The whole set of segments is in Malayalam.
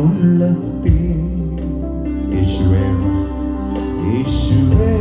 എന്നുള്ളത്തിൽ യേശുവേ യേശുവേ.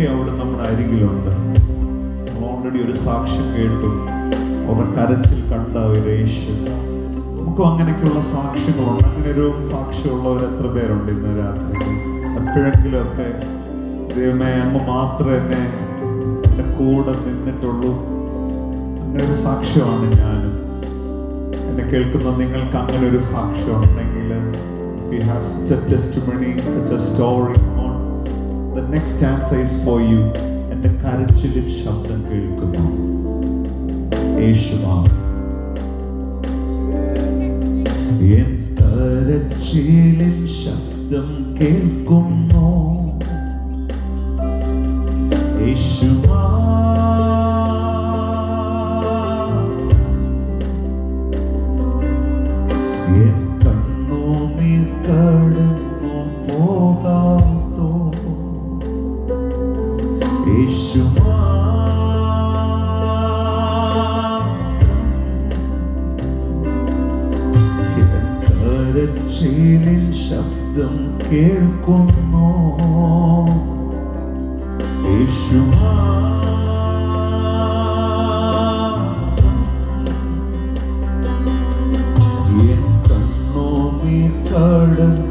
വിളിച്ചപേക്ഷിക്കുമ്പോഴൊക്കെ അവിടെ നമ്മുടെ അരികിലുണ്ട്. ഓൾറെഡി ഒരു സാക്ഷ്യം കേട്ടു. അവരുടെ കരച്ചിൽ കണ്ട ഒരു യേശു. നമുക്കും അങ്ങനെയൊക്കെയുള്ള സാക്ഷ്യങ്ങളുണ്ട് അങ്ങനെ ഒരു സാക്ഷ്യമുള്ളവർ എത്ര പേരുണ്ട് ഇന്ന് രാത്രി? എപ്പോഴെങ്കിലുമൊക്കെ ദൈവമേ അമ്മ മാത്രം എന്നെ എന്റെ കൂടെ നിന്നിട്ടുള്ളൂ. അങ്ങനെ ഒരു സാക്ഷ്യമാണ് ഞാനും. എന്നെ കേൾക്കുന്ന നിങ്ങൾക്ക് അങ്ങനെ ഒരു സാക്ഷ്യം ഉണ്ടെങ്കിൽ you have such a testimony such a story, The next stanza is for you. എന്റെ കരച്ചിലിൽ ശബ്ദം കേൾക്കുന്നു. യേശുനാഥ് എൻ കരച്ചിലിൻ ശബ്ദം കേൾക്കുന്നു. കരച്ചിലിൻ ശബ്ദം കേൾക്കുന്നു. യേശുമാ. എൻ കണ്ണുനീർ കടന്നു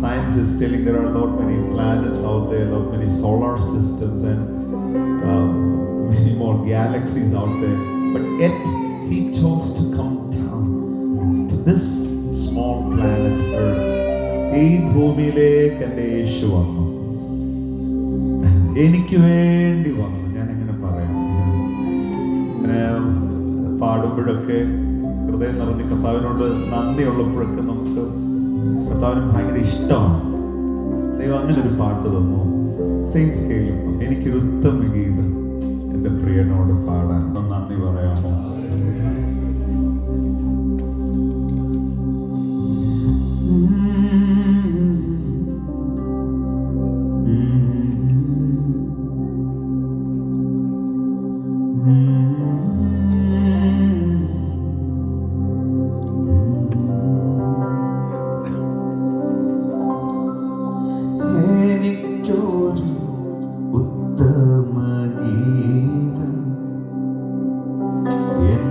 science is telling there are lot many planets out there lot many solar systems and many more galaxies out there but yet he chose to come down to this small planet earth ഈ ഭൂമിയിലേക്ക് എന്റെ യേശു വന്നു. എനിക്ക് വേണ്ടി വന്നു. ഞാൻ എങ്ങനെ പറയാം. ഇങ്ങനെ പാടുമ്പോഴൊക്കെ ഹൃദയം നിറഞ്ഞ് കർത്താവിനോട് നന്ദിയുള്ളപ്പോഴൊക്കെ നമുക്ക് കർത്താവിന് ഭയങ്കര ഇഷ്ടമാണ്. ദൈവം അങ്ങനെ ഒരു പാട്ട് തന്നു. സെയിം സ്കെയിലും എനിക്കൊരു ഉത്തമ ഗീതം എന്റെ പ്രിയനോട് പാടാൻ. നന്ദി പറയാമോ?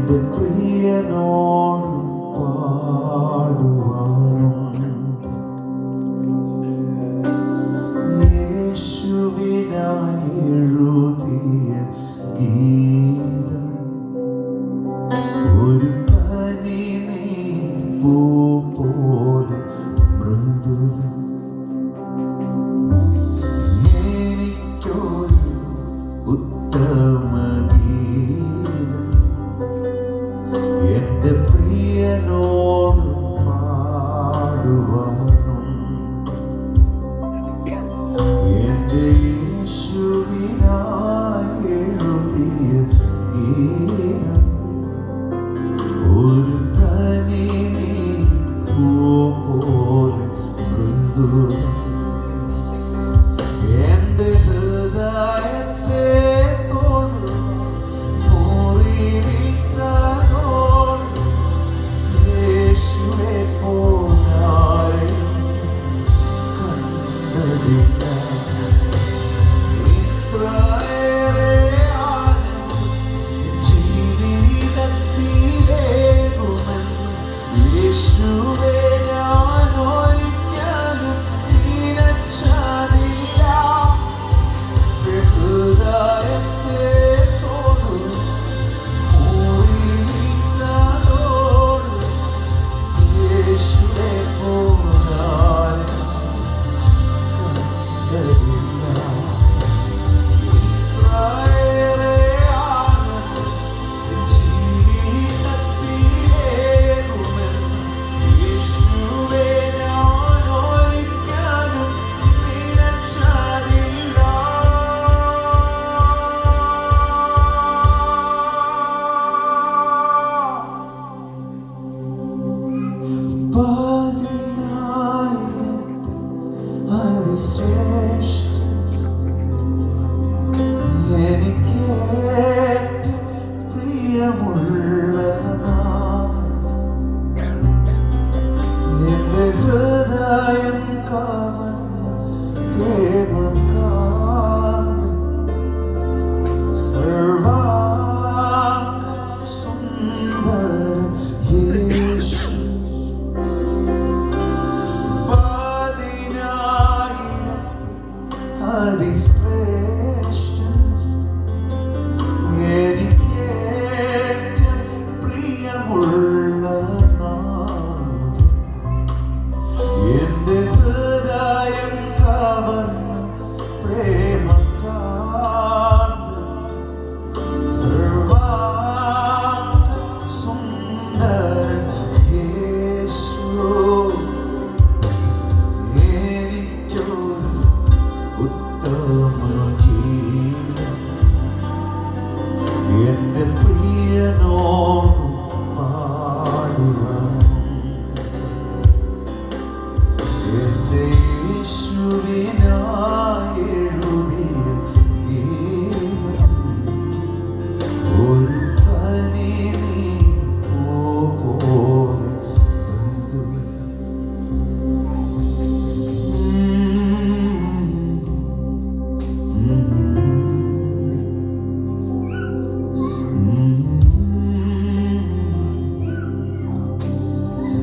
എന്റെ പ്രിയനോട്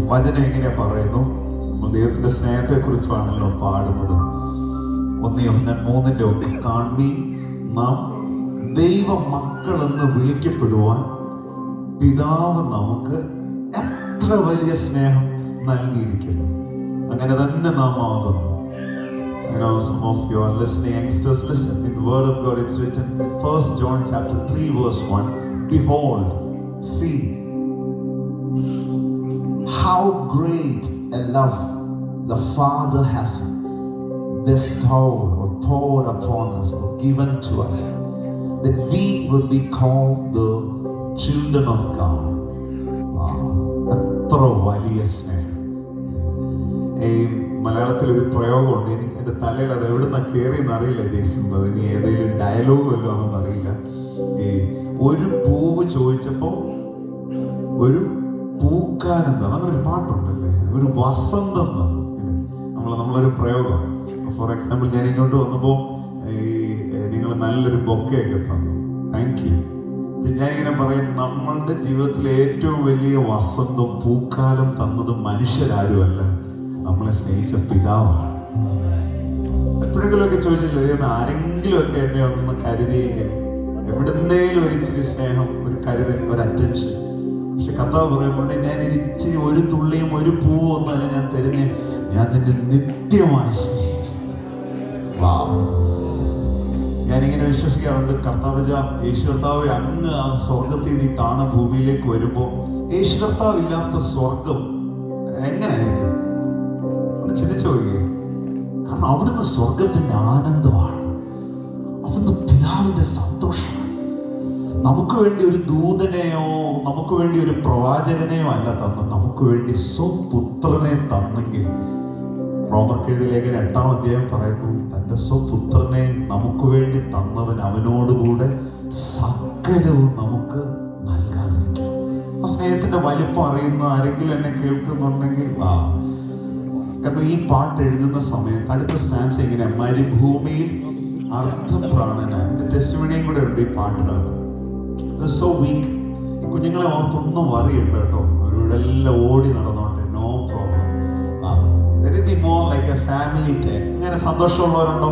വചനം എങ്ങനെ പറയുന്നു? ദൈവത്തിന്റെ സ്നേഹത്തെ കുറിച്ചാണല്ലോ പാടുന്നത്. ഒന്ന് യോഹന്നാൻ മൂന്നിന്റെ ഒക്കെ കാണി നാം ദൈവ മക്കളെന്ന് വിളിക്കപ്പെടുവാൻ പിതാവ് നമുക്ക് എത്ര വലിയ സ്നേഹം നൽകിയിരിക്കുന്നു. അങ്ങനെ തന്നെ നാം ആകുന്നു. You know, some of you are listening, youngsters, listen. In the Word of God, it's written in 1 John chapter 3, verse 1 Behold, see how great a love the Father has bestowed or poured upon us or given to us, that we will be called the children of God. Wow. മലയാളത്തിൽ ഒരു പ്രയോഗമുണ്ട് എനിക്ക് എന്റെ തലയിൽ അത് എവിടുന്ന കയറിയെന്ന് അറിയില്ല ദേശം അത് ഇനി ഏതെങ്കിലും ഡയലോഗ് വല്ലോ ആണെന്ന് അറിയില്ല ഈ ഒരു പൂവ് ചോദിച്ചപ്പോൾ ഒരു പൂക്കാലം തന്നു. അങ്ങനെ ഒരു പാട്ടുണ്ടല്ലേ? ഒരു വസന്തം തന്നു നമ്മൾ നമ്മളൊരു പ്രയോഗം. ഫോർ എക്സാമ്പിൾ ഞാൻ ഇങ്ങോട്ട് വന്നപ്പോൾ ഈ നിങ്ങൾ നല്ലൊരു ബൊക്കയൊക്കെ തന്നു. താങ്ക് യു ഇങ്ങനെ പറയും നമ്മളുടെ ജീവിതത്തിലെ ഏറ്റവും വലിയ വസന്തം പൂക്കാലം തന്നത് മനുഷ്യരാരുമല്ല. നമ്മളെ സ്നേഹിച്ച പിതാവാണ്. എപ്പോഴെങ്കിലുമൊക്കെ ചോദിച്ചില്ല ദൈവം ആരെങ്കിലുമൊക്കെ എന്നെ ഒന്ന് കരുതിയെങ്കിൽ എവിടുന്നേലും ഒരു ഇച്ചിരി സ്നേഹം ഒരു കരുതൽ ഒരു അറ്റൻഷൻ പക്ഷെ കർത്താവ് പറയുമ്പോൾ ഞാൻ ഒരു ഇച്ചിരി ഒരു തുള്ളിയും ഒരു പൂവും ഒന്നല്ല ഞാൻ തരുന്നേ. ഞാൻ നിന്നെ നിത്യമായി സ്നേഹിച്ചു. വാ. ഞാനിങ്ങനെ വിശ്വസിക്കാറുണ്ട്. കർത്താവ് യേശു കർത്താവ് അങ്ങ് ആ സ്വർഗത്തിൽ ഈ താണ ഭൂമിയിലേക്ക് വരുമ്പോൾ യേശു കർത്താവ് ഇല്ലാത്ത സ്വർഗം എങ്ങനെയായിരിക്കും? ഒന്ന് ചിന്തിച്ചു നോക്കിയേ കാരണം അവിടുന്ന് സ്വർഗത്തിന്റെ ആനന്ദമാണ്. അവിടുന്ന് പിതാവിന്റെ സന്തോഷമാണ് നമുക്ക് വേണ്ടി ഒരു ദൂതനെയോ നമുക്ക് വേണ്ടി ഒരു പ്രവാചകനെയോ അല്ല തന്ന. നമുക്ക് വേണ്ടി സ്വപുത്രനെ തന്നെങ്കിൽ. റോമർക്കെഴുതി ലേഖന എട്ടാം അധ്യായം പറയുന്നു തന്റെ സ്വപുത്രനെ നമുക്ക് വേണ്ടി തന്നവൻ അവനോടുകൂടെ സകലവും നമുക്ക് നൽകാതിരിക്കും. ആ സ്നേഹത്തിന്റെ വലിപ്പം അറിയുന്ന ആരെങ്കിലും എന്നെ കേൾക്കുന്നുണ്ടെങ്കിൽ വാ. കാരണം ഈ പാട്ട് എഴുതുന്ന സമയത്ത് അടുത്ത സ്റ്റാൻസ് എങ്ങനെ മരുഭൂമിയിൽ അർത്ഥപ്രാണന എന്റെ ടെസ്റ്റിമണിയും കൂടെ ഉണ്ട് ഈ പാട്ടിനകത്ത്. സോ വീക്ക് ഈ കുഞ്ഞുങ്ങളെ ഓർത്തൊന്നും അറിയണ്ട കേട്ടോ. അവരോട് എല്ലാം ഓടി നടന്നോട്ടെ. No problem more like a family time ഇങ്ങനെ സന്തോഷമുള്ളവരുണ്ടോ?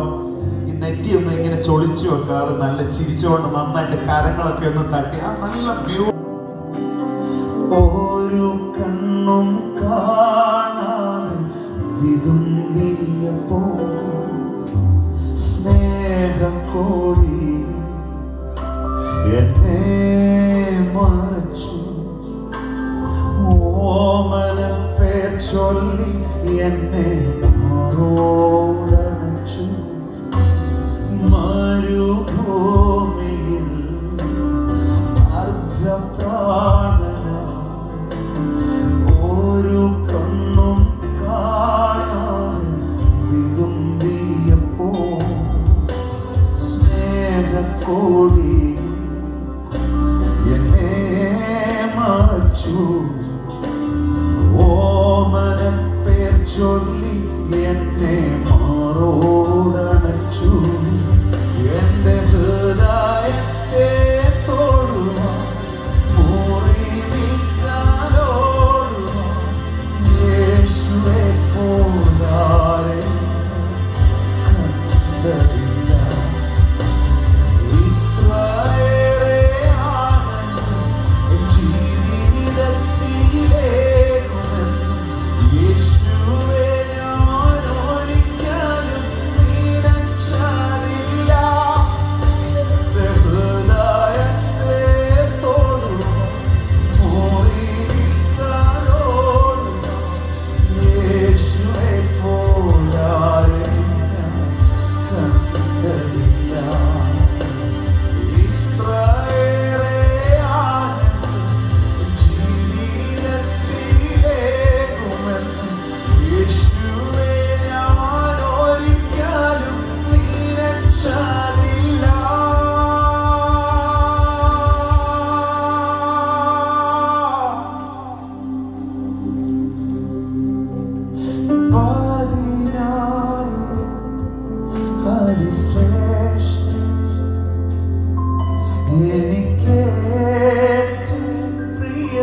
ഈ നെറ്റി ഒന്ന് ഇങ്ങനെ ചൊളിച്ചു വെക്കാതെ നല്ല ചിരിച്ചുകൊണ്ട് നന്നായിട്ട് കരങ്ങളൊക്കെ ഒന്ന് തട്ടി. ആ നല്ല വ്യൂ ഓരോ കണ്ണും കാണാതെ വിതുമ്പിയപ്പോ സ്നേഹം കോടി എന്നെ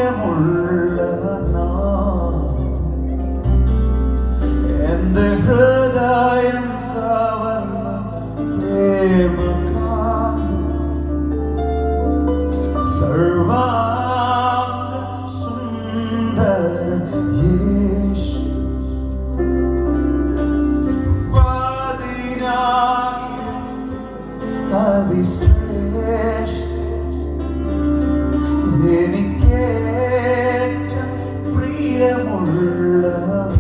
പ്രിയമുള്ളവ നാം എന്റെ ഹൃദയം കവർന്ന പ്രേമ 落日了